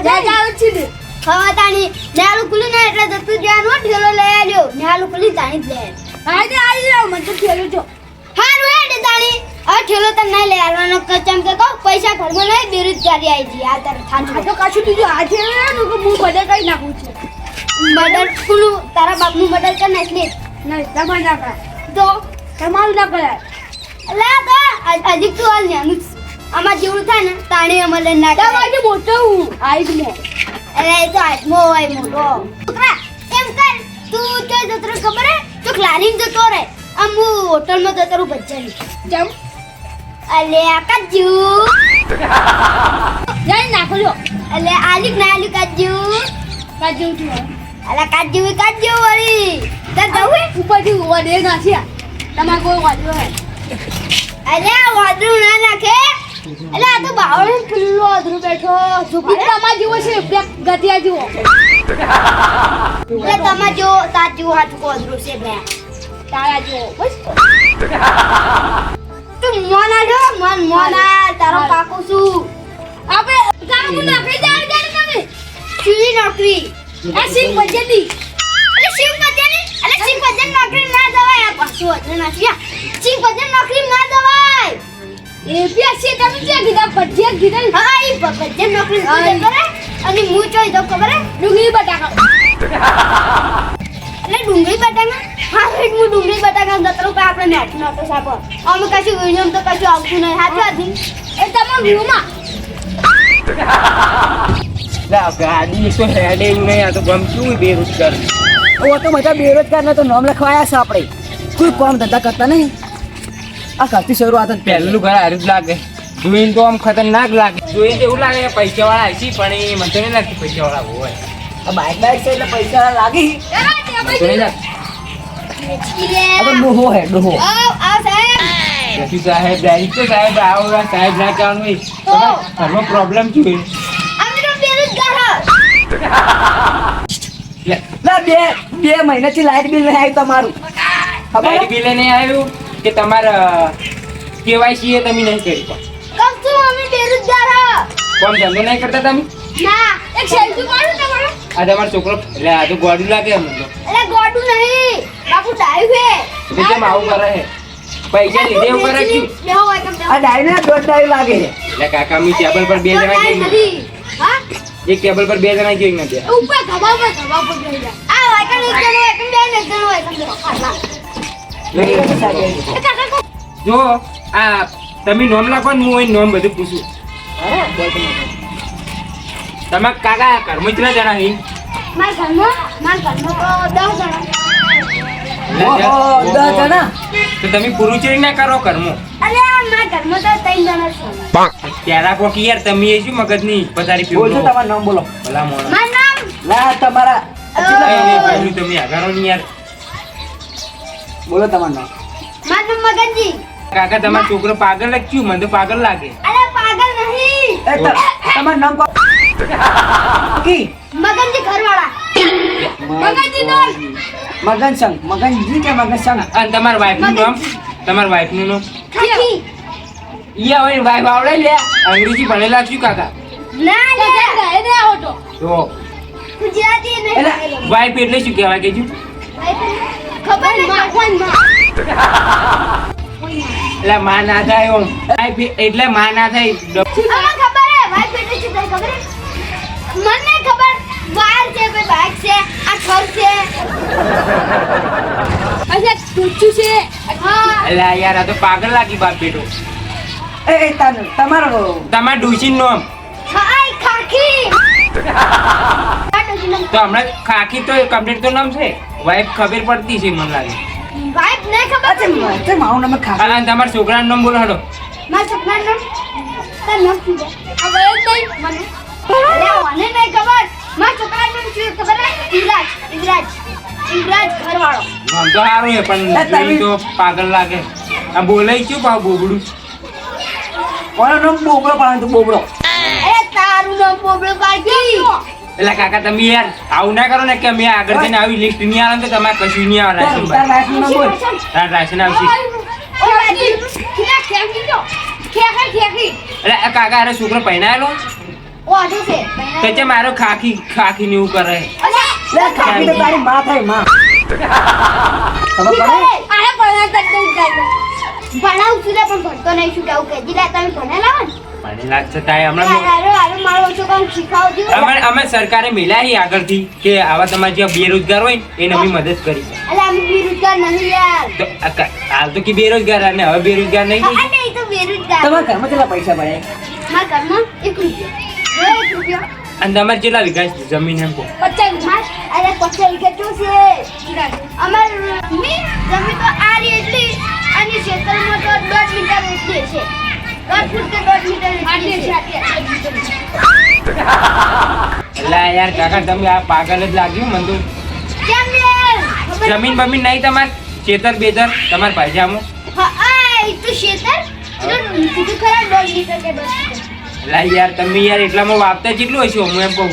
ને આવે છે. ને ખવા તાણી ને હાલું ખુલી ના એટલે જતું જવાનું ઠેલો લઈ આવ્યો ને હાલું ખુલી તાણી જ લે હા તે આવી જાવ મને તો ખેલું છો હારું હેડે તાણી. હવે ઠેલો તને નહીં લઈ આવવાનો કચમ કે કહો પૈસા ઘરમાં નહીં બેરોજગારી આવી ગઈ. આ તારે થાન તો કશું બીજું ને કે હું બધે કરી નાખું છું. મર્ડર ખુલ્લું તારા બાપનું મર્ડર કરી નાખ લે. નહીં તમારે ના કરાય. તો? તમારું ના કરાય. લે આ તો હજ- તું હાલ નાનું જ. આમાં જેવું થાય ને તાણી અમારે લઈને ના તો તમારે મોટો હું? આઈડમાં અરે એ તો મો હોય મોટો. છોકરા એમ કર તું તો જતો રહે ખબર હે? તો લારીને જતો રહે. આમ હું હોટલમાં જતો રહું ભજ્જાની જમ અલે આ કાજુ જઈ નાખો છો અલે આલિક ના આલી કાજુ. કાજુ અલે કાજુ કાજુ વળી. તાર જવું ઉપરથી ઓડે નાખ્યા તમારે કોઈ વાંધો હે અલે વાદળું ના નાખે. અલે આ તો બાવળો ખુલ્લો અધરો બેઠો. ઈ તમારે જેવો છે બે ગતિયા જેવો. એટલે તમે જો સાચું હાથ કો અધરું છે બે. તારા જેવો બસ. તું મોના જો મન મોના તારો. કાકો છું આપણે કામ નાખી જાય જાય તમે ચીવી નોકરી. આ સિંગ બજેતી અરે શિવ ભજન અરે શિવ ભજન નોકરી ના દવાય આ પાછું અધરો નાખ્યા શિવ ભજન નોકરી ના જવાય. એ બી છે તમે ક્યાં કીધા? ભજીયા કીધા હા ઈ ભ- નોકરી કરે અને હું ચોઈ દઉં ખબર ડુંગળી બટાકા. એટલે ડુંગળી બટાકા? હા હું ડુંગળી બટાકા દતરો પે આપણે નેટ અમે કશું વીડિયો તો કશું આવતું નહીં. હાચું હતી એ તમે વ્યૂમાં લા, ગાડી તો હેડે નહીં આ તો ગમતું બેરોજગાર. ઓ તો બધા બેરોજગાર ને તો નામ લખવાયા છે આપણે. કોઈ કામ ધંધા કરતા નહીં. આ કરતી શરૂઆત જ પહેલું. ઘર હારું જ લાગે. જોઈને તો આમ ખતરનાક લાગે. જોઈને તો એવું લાગે કે પૈસા વાળા હશે પણ એ મને તો નહીં લાગતું પૈસા વાળા હોય. આ બાઇક બાઈક છે એટલે પૈસા લાગી. મને તો નહીં લાગતું ડોહો હે ડોહો. આવ આવ સાહેબ. ડાયરેક્ટ તો સાહેબ આવો સાહેબ ના કહેવાનું હોય. તમારા ઘરમાં પ્રોબ્લેમ શું હોય? બે બે મહિનાથી લાઈટ બિલ નહીં આવ્યું તમારું. ખબર? લાઈટ બિલ નહીં આવ્યું? કે તમારા કેવાયસી એ તમે નહીં કરી પણ કમ છો અમે બેરોજગાર કોણ ધંધો નહીં કરતા તમે ના એક સેલ્ફી પાડું તમારો આ તમારો છોકરો એટલે આ તો ગોડું લાગે અમને તો એટલે ગોડું નહીં બાપુ ડાયું છે એટલે કેમ આવું કરે છે પૈસા લીધે એવું કરે છે. આ ડાઈ ને દોઢ ડાઈ લાગે છે એટલે કાકા મી ટેબલ પર બે જણા ગઈ નથી. હા એક ટેબલ પર બે જણા ગઈ નથી ઉપર ધબા પર ધબા પર જાય આ વાકણ એક જણો એક બે ને એક જણો જો આ તમે નોમ લખો ને હું અહીં નોમ બધું પૂછું. તમે કાકા કર્મ જ જણા છે મારા ઘરમાં મારા ઘરમાં તો દસ જણા. તો તમે પૂરું ચેરી ના કરો કર્મો અલે મારા ઘરમાં તો ત્રણ જણા છે. ત્યારે કોકી યાર તમે એ શું મગજની પથારી બોલજો પીવડો તમારું નામ બોલો. ભલા મોણા. મારું નામ? ના તમારા એ, એ, તમે આગારો ની યાર. બોલો તમારું નામ. મારું નામ મગનજી. કાકા તમારો છોકરો પાગલ છું મને તો પાગલ લાગે. અરે પાગલ નહીં. એ ત- તમારું નામ કો કી? મગનજી ઘરવાળા. મગનજી નો મગન સંગ મગનજી કે મગન સંગ અને તમારા વાઈફનું નામ? તમારા વાઈફનું નામ? કાકી ઈયા હવે વાઈફ આવડે લે. અંગ્રેજી ભણેલા છું કાકા. ના લે. કેમ ઘરે નહીં તો. ગુજરાતી નહીં એટલે- વાઈફ એટલે શું કહેવાય કે છું ખબર? એટલે માં ના થાય ઓમ. એટલે માં ના થાય. ખબર હે વાઈફ એટલે શું ખબર મને ખબર વાર છે ભાઈ બાઈક છે આ ઘર છે. અચ્છા ટૂચું છે? હા. એટલે યાર આ તો પાગલ લાગી બાપ બેટો. એ એ તમારો તમારા ડુસી નામ હાય ખાખી આ ડોશી નામ તો હમણાં ખાખી તો કમ્પ્લીટ તો નામ છે? વાઈફ ખબર પડતી છે મને લાગે. વાઈફ ને ખબર છે મ- તે મારું નામ ખા અને તમારા છોકરાનું નામ બોલો હડો. મારા છોકરાનું નામ? તાર નામ શું છે? આ ગયો મને. મને નહીં ખબર. મારા છોકરાનું નામ શું ખબર? હે ઇવરાજ ઇવરાજ ઇવરાજ ઘરવાળો. નામ તો સારું છે પણ એ તમે- જોઈને તો પાગલ લાગે. આ બોલે શું ભાવ બોબડું? ઓનો નામ બોબડો પાડે તું બોબડો. અરે તારું નામ બોબડો પાડી એટલે કાકા તમે યાર આવું ના કરો ને કે અમે આગળ જઈને આવી લિસ્ટ નહીં આવે ને તો તમારે કશું નહીં આવે રાશન બોલ. તાર રાશન આવશે. એટલે કાકા અરે છોકરો છે તો છે મારો ખાખી ખાખી ને એવું કરે. તો તારી માં થાયમાં. ભણાવું છું પણ ભણતો નહીં શું કેવું કે તમે ભણેલા હોય મને લાગશે તાય હમણાં હારું, હારું, હારું, મારો ઓછો કામ શીખાવજો. અમે સરકારે મિલાવી આગળથી કે આવા તમારે જે બેરોજગાર હોય એને અમે મદદ કરી. અલા અમે બેરોજગાર નહીં યાર. તો આ કા- હાલ તો કે બેરોજગાર અને હવે બેરોજગાર નહીં હા, થઈ નહીં તો બેરોજગાર. તમારા ઘરમાં કેટલા પૈસા પડે અને તમારે કેટલા વિકાસ જમીન એમ વીઘા અમાર જમીન તો આ રહી એટલી અને ક્ષેત્રમાં તો દસ મીટર એટલી છે એટલી યાર કાકા તમે આ પાગલ જ લાગ્યું મને તો. લે જમીન બમીન નહીં તમાર ચેતર બેતર તમારે પાયજામો એટલે યાર તમે યાર એટલામાં વાપતા કેટલું હશો હું એમ કહું.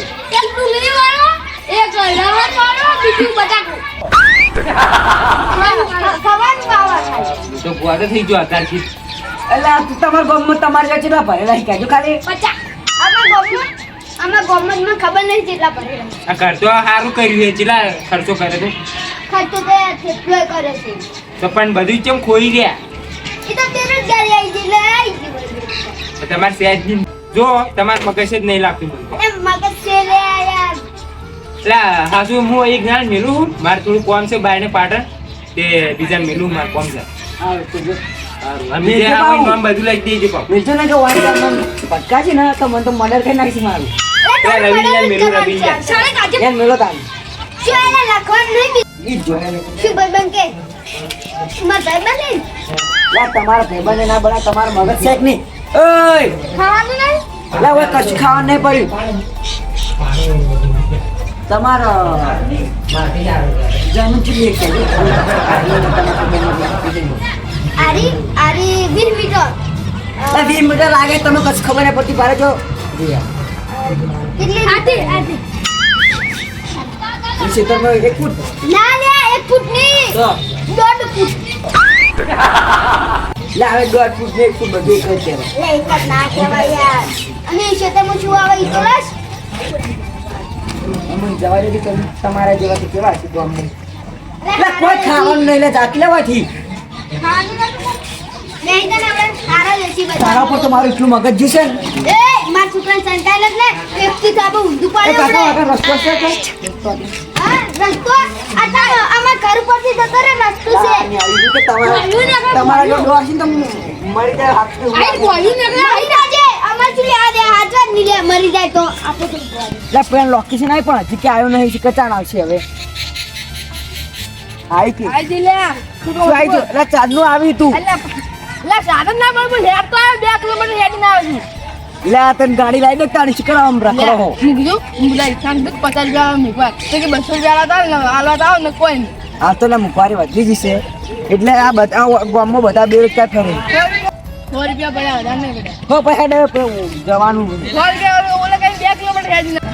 તો ગુવા તો થઈ ગયો અત્યારથી. એટલે તમારા ગામમાં તમારે ત્યાં કેટલા ભરેલા છે કહેજો ખાલી. પચા આમાં ગોમમાં આમાં ગોમમાં મને ખબર નહીં કેટલા ભરેલા આ ખર્ચો સારું કર્યું છે. કેટલા ખર્ચો કરે તો ખર્ચો તો કેટલો કરે છે. તો પણ બધું કેમ ખોઈ ગયા? એ તો આવી ગઈ એટલે આવી ગઈ બધું. તો તમારે સહેજ જો તમારે મગજ જ નહીં લાગતું. એમ મગજ છે લે યાર. લા હા હું એક જાણ મેલું મારે થોડું કોમ છે બાયને પાટણ. તે બીજા મેલું મારે કોમ છે. હા તો બધું લઈ દેજો કોમ મિલજો ને જો વાંચા પટકા છે ને તો મને તો મર્ડર કરી નાખી મારું. રવિન્દ્ર મેલું રવિન્દ્ર. યાર મેલો તાન. શું એને લખવાનું નહીં. શું ભાઈબંધ કે? મારા ભાઈબંધ નહીં? તમારા ભાઈબંધે ના બના તમારા મગજ છે કે નહીં? ઓય! ખાવાનું નહીં? લા ઓય કશું ખાવાનું નહીં પડ્યું. તમારો જમીન આરી આરી 20 મીટર. અ, વીસ મીટર લાગે તમને કશું ખબર નહીં પડતી પારે જો. કેટલી આથી આથી ક્ષેત્રમાં એક ફૂટ. ના લે 1 ફૂટની તો. દોઢ ફૂટ. લા હવે દોઢ ફૂટ ને 1 ફૂટ બધું એક જ કહેવાય. લે એક જ ના કહેવાય યાર. અને એ ખેતરમાં શું આવે ઈ તો લાશ અમને જવા દે તમે તમારા જેવાથી કેવા છે તો અમને લે, કોઈ ખાવાનું નહીં લે જાકી લેવાથી. તારા પર તો મારું એટલું મગજ જશે ને. એ મારા છોકરાને સંતાયેલ જ ને એકથી તો આપણે ઊંધું પાડે કાકા આપણે. રસ્તો છે હા રસ્તો? આ તારો અમારા ઘર ઉપરથી જતો રે રસ્તો છે. તમારા તમારા જો ડો છે ને તો મરી જાય હાથ આઈ ગોળ્યું ને મરી જાજે. અમાર શું આ દે હાથ જ મરી જાય તો આપણે તો લે પેન લોકેશન આવી પણ હજી કે આવ્યો નહીં છે કચાણ આવશે હવે. આવી કે આઈ જી લે. શું આવી ગયો? લા ચાંદનું આવી તું. લે સાધન ના બરોબર હેડ તો આવ્યો બે કિલોમીટર હેડ ના આવ્યું લે આ તને ગાડી લાવી દે તાણી શીખડા આમ રાખો હો મૂકજો મુલાઈ સાંજ પચાસ રૂપિયા મૂકવા. તો કે બસો રૂપિયા હતા ને હાલવા આવો ને કોઈ આ તો ના મુખવારી વધી જશે એટલે આ બધા ગામમાં બધા બેરોજગાર ફરે સો રૂપિયા પડ્યા વધારે નહીં પડ્યા હો પછી હેડે જવાનું. સો રૂપિયા ઓલે કઈ બે કિલોમીટર હેડી ના.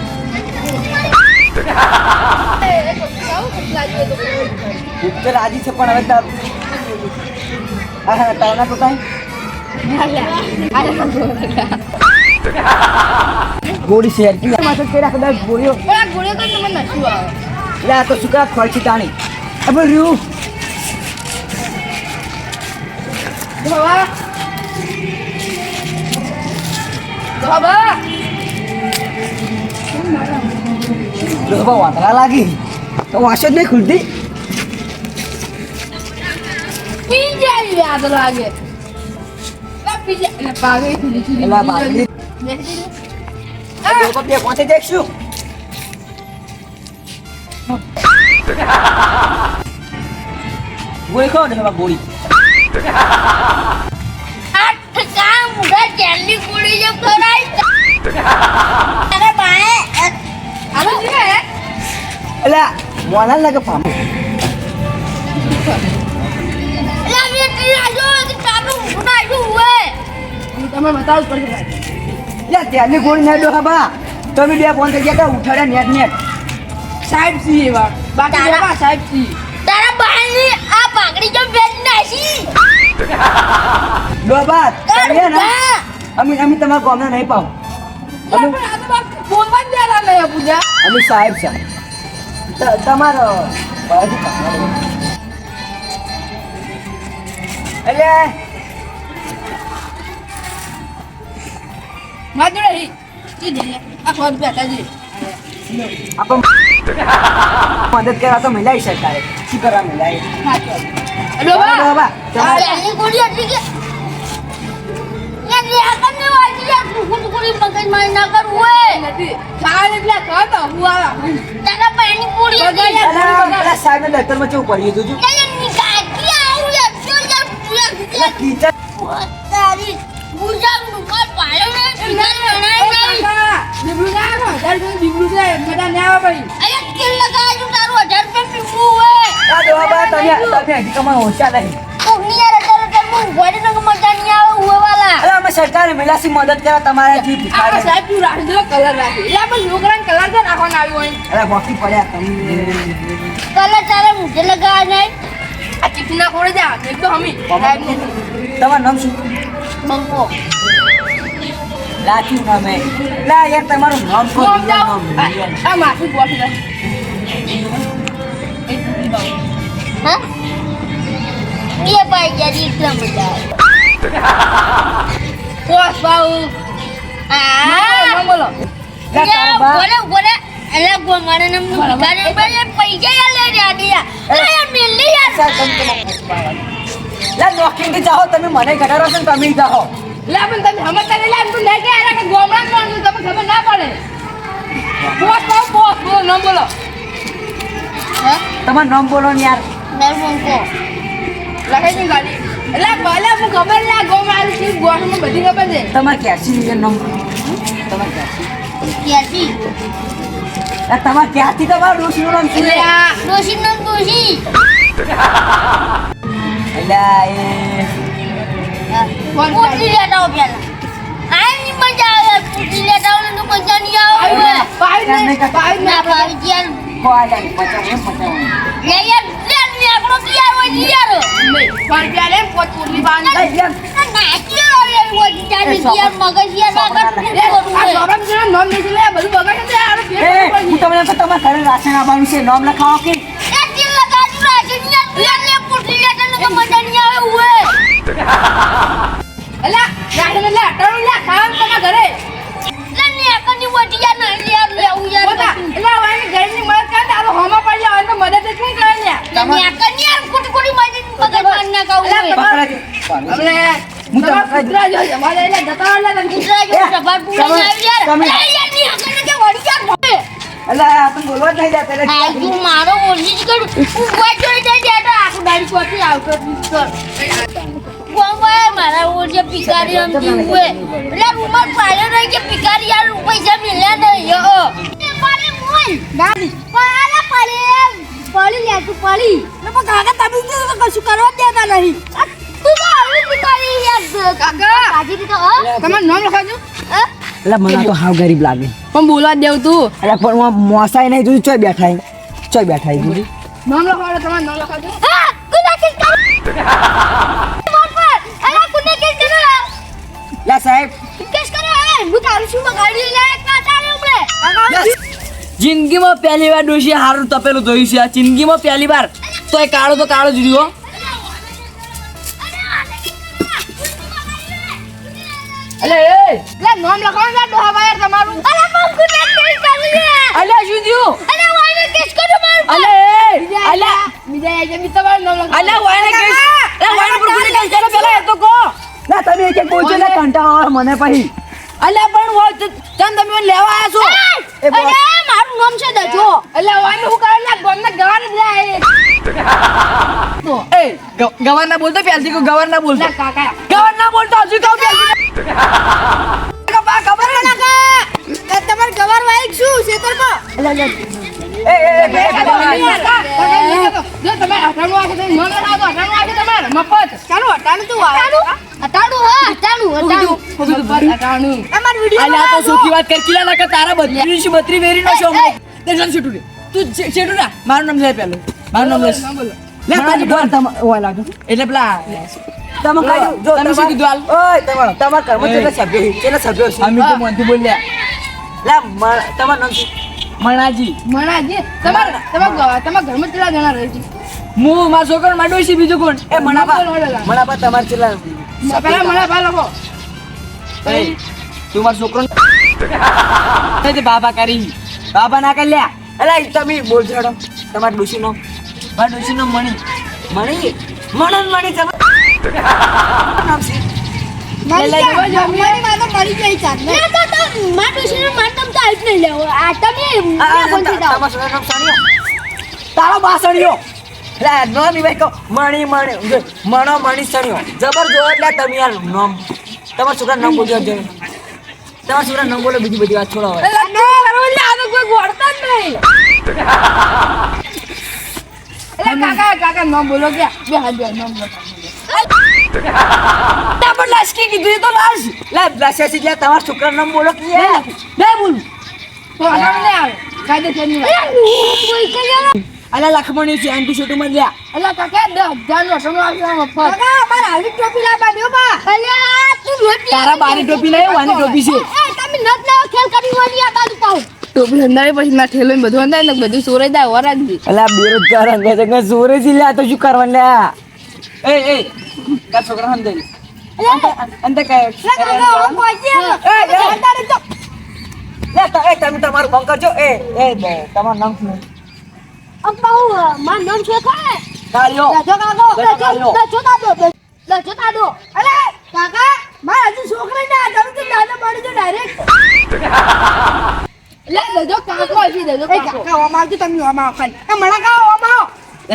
ખૂબ તો રાજી છે પણ હવે તાર હા હા તારના તો કાંઈ ગોળી શેર કી માથે કે રાખ દા ગોળીઓ. ગોળીઓ તો તમને નથી આવે. લે તો સુકા ખોલછી તાણી? અબ રહ્યું. ધવા. ધવા. ધવા વાતરા લાગી. તો વાસો જ નહીં ખુલતી? પહોંચી લાગે. ગોળી ખાઓ ને ગોળી ચાલની કુડી જો કરાય અરે બાએ આલો લાગે પામો. તમે જ પડશે. ભાઈ લે ત્યારની ગોળી ના ડોહા બા. તમે બે ફોન થઈ ગયા તા ઉઠાડ્યા નેટ નેટ. સાહેબ સી એવા બાકી એવા સાહેબ સી તારા બહારની આ પાકડી જો વેચ નાસી ડોબા તમે ને અમે અમે તમારા ગામના નહીં પાવ. બોલવા જ નહીં પૂજા અમે સાહેબ છે. તમારો એટલે તું જઈએ આ રૂપિયા તાજી આપણે મદદ કરવા તો મિલાઈ શકાય શું કરવા આવા. તારા મજા સરકારે મિલાસી મદદ કરે તમારા જી ભિખારી સાહેબ તું રાખી દો કલર રાખી. એટલે આપણે છોકરાને કલર તો રાખવાનો આવ્યો હોય. અરે બાકી પડ્યા તમે. કલર તારા મુझे લગાવ નહીં આ ચીઠી ના ખોડે જા એક તો હમી. તમારું નામ શું? બંકો નામે લા યાર તમારું નામ આ- માથું લે હા? બે ભાઈ ગયા એટલા મજા આવે બોસ બાઉ આ બોલો લા બોલે બોલે. અલા ગોંગાને નમ ભિખારી ભાઈ પૈસા લે યાર સર તમે તમારા લા નોકરી જાઓ તમે મને ઘટાડો છો તમે જાઓ. લે પણ તમે સમજતા નહીં લે તું લેકે આલા કે ગોમડા કોણ છે તમે ખબર ના પડે. બોસ બોસ બોસ બોલો નામ બોલો. હે? તમારું નામ બોલો ને યાર. મેર કો લખાઈ ની ગાડી એટલે ભલે હું ખબર લે ગોમ આવી છે ગોઠમાં બધી ખબર છે. તમારે ક્યાંથી છે નામ? તમારે ક્યાંથી? ક્યાંથી? તમારે ક્યાંથી તમારું ડોશીનું નામ શું આ. નામ ડોશી પૂછી લેતા આવે યાર કોઈ પચાવ પચાવ લે નામ લખાવો કે? ને તો મજા નહીં આવે હોય. અલા રાહે લે અટાણું લે ખાવાનું તમારા ઘરે. લે ને એકની વટી યાર ના લે યાર લેવું યાર પોતા એલા વાયને ઘરની મદદ કરે તારો હોમા પડી જાય તો મદદ શું કરે લે ને એકની યાર કુટી કુટ મજા મગજ માર ના કાવું લે. અમને હું તો તમારા જો મારે એટલે જતા લે તમે. કૂતરા જેવું સફાર પૂરા આવી યાર લે યારની એકને કે વળી યાર અલા આ તમે બોલવા જ નહીં દે આ તું મારો ઓછી જ કરું જોઈ દે દે તો આખું દાડી કોથી આવતો પિસ્તોલ મારા પીકારી એટલે પાડ્યો નહીં કે પીકારી યાર પૈસા મિલ્યા નહીં યો પાડે મોલ. દાદી પાડે પાડે પાડી લે તું પાડી. ને પણ કાકા તમે તો કશું કરવા દેતા નહીં. તું તો આવી પીકારી યાર કાકા. કાજી દીધો હા. તમારું નામ લખાજો એટલે મને તો હાવ ગરીબ લાગે. પણ બોલવા દેવ તું. એટલે પણ હું મોસાઈ નહીં જોયું ચોય બેઠા ચોય બેઠા હી નામ લખાવો તમારું નામ લખાજો લા સાહેબ. કેસ કરો હે હું તારું શું બગાડી લે એક ના ચાલે ઉમરે જિંદગીમાં પહેલી વાર ડોશી હારું તપેલું જોયું છે. જિંદગીમાં પહેલી વાર. તો એ કાળો તો કાળો જ રહ્યો. અલે એ. લે નામ લખાવ ને ડોહા ભાઈ તમારું. અલે મમ કુને કેસ કરી લે શું થયું? અલે કેસ કરો માર અલે એ બીજા એક બી તમારું નામ લખાવો અલ્યા વાયને કેસ અલ્યા પર કોને કેસ કરે પેલા તો કહો લા તમે એક એક બોલજો ને કંટાળો મને પછી અલ્યા પણ હોય તો તમે લેવા આવ્યા છો એ મારું નામ છે દજો એટલે વાને હું કરે લે ગોમને ગવાન જ એ ગવાર ના બોલતો પહેલથી કહું ગવાર ના બોલતો કાકા ગવાર ના બોલતો હજુ કહું પહેલથી બા ખબર હે તમાર ગવાર વાઈક શું છે તારા બત્રીસ બત્રી વેરી નો હમણાં. તે છેટું તું છે- છેટું ના મારું નામ છે પેલું મારું નામ લેસ ના બોલો. લે તારી બોલ એટલે પેલા તમે કહ્યું જો તમે શું કીધું હાલ? ઓય તમારો તમાર કેટલા સભ્યો? કેટલા સભ્યો અમે તો મનથી બોલ્યા લા મારા- તમારું નામ મણાજી. મણાજી, તમારા તમારા તમારા ઘરમાં કેટલા જણા રહે છે? હું મારા છોકરો માં ડોશી બીજું કોણ? એ મણાબા મણાપા. મણાબા તમારે કેટલા પેલા મને પા લખો. તું મારો છોકરો તે બાબા કરી. બાબા ના કરી લ્યા. અલા તમે બોલ છોડો તમાર ડોશી નો મારા ડોશી નો મણી. મણી? મણન મણી તમે નામ છે મરી. મારી માં તો મરી માર ડોશીનું માર નામ તો આજ નહીં લેવો. આ તમે? તમારા તારો બાસણિયો એટલે નો ભાઈ કહો મણી મણી મણો મણી સણ્યો જબર જો એટલે તમે યાર નામ તમારા છોકરા નામ બોલજો તમારા છોકરા નામ બોલો બીજી બધી વાત છોડો હવે કોઈ ગોળતા જ નહીં કાકા કાકા નામ બોલો કે બે હાથ બે નામ બોલો તા પણ લાસકી કીધું તો લાસ લે લાસ્યા છે તમારા છોકરાનું નામ બોલો કે બે બોલ અલા લખમણી છે આંટી છોટું માં લ્યા અલા કાકા દસ હજાર નો અઠાણું આવશે આમ મફત. કાકા, મારા આવી ટોપી લાવવાની હો બા. અલ્યા, તું રોટી તારા બારી ટોપી લઈ વાની ટોપી છે એ, તમે નત લાવ ખેલ કરી હોની આ બાજુ પાઉ ટોપી અંધારે પછી ના ઠેલો ને બધું અંધારે ને બધું સોરે જાય વરાજી અલા બેરોજગાર અંગે કે જોરે જી લ્યા તો શું કરવાનું લ્યા એ એ કા છોકરા કાય અંદર આવ્યો. એ, રહેજો. લે ત- એ તમે તમારું કામ કરજો એ એ તમારું નામ શું અમ પાઉં, નામ છે કાંઈ? કાળિયો લજો કાકો, લજો લજો, દાદો, લજો દાદો. અલે, કાકા, મારે હજુ છોકરી ના, તમે તો દાદો પડી જો direct. એટલે દજો કાકો હજી દજો કાકો કાકા, ઓમ આવજો, તમે ઓમ આવો ખાલી. એ મણા કાકા, ઓમ આવો.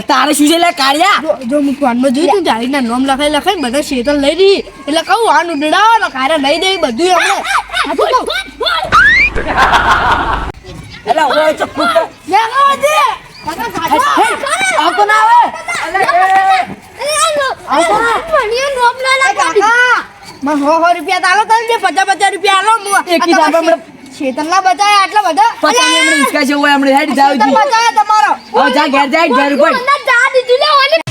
તારે શું છે લે કાળિયા જો હું ફોનમાં જોયું તું જારી ના નામ લખાઈ લખાઈ બધા શેતલ લઈ રહી એટલે કહું આનું ઉડાવો ને કારે લઈ દે બધું હમણાં કહું. એટલે હોય તો. કાકા, કાકા. આવતો ના આવે. જે શેતરના બચાયા આટલા બધા. પચાસ એમણે હિંચકા છે હોય હમણાં હેડ જાવ શેતર બચાયા તમારો. હવે જા ઘેર જા ઘેર ઉપર. જા દીધું લે, ઓલી.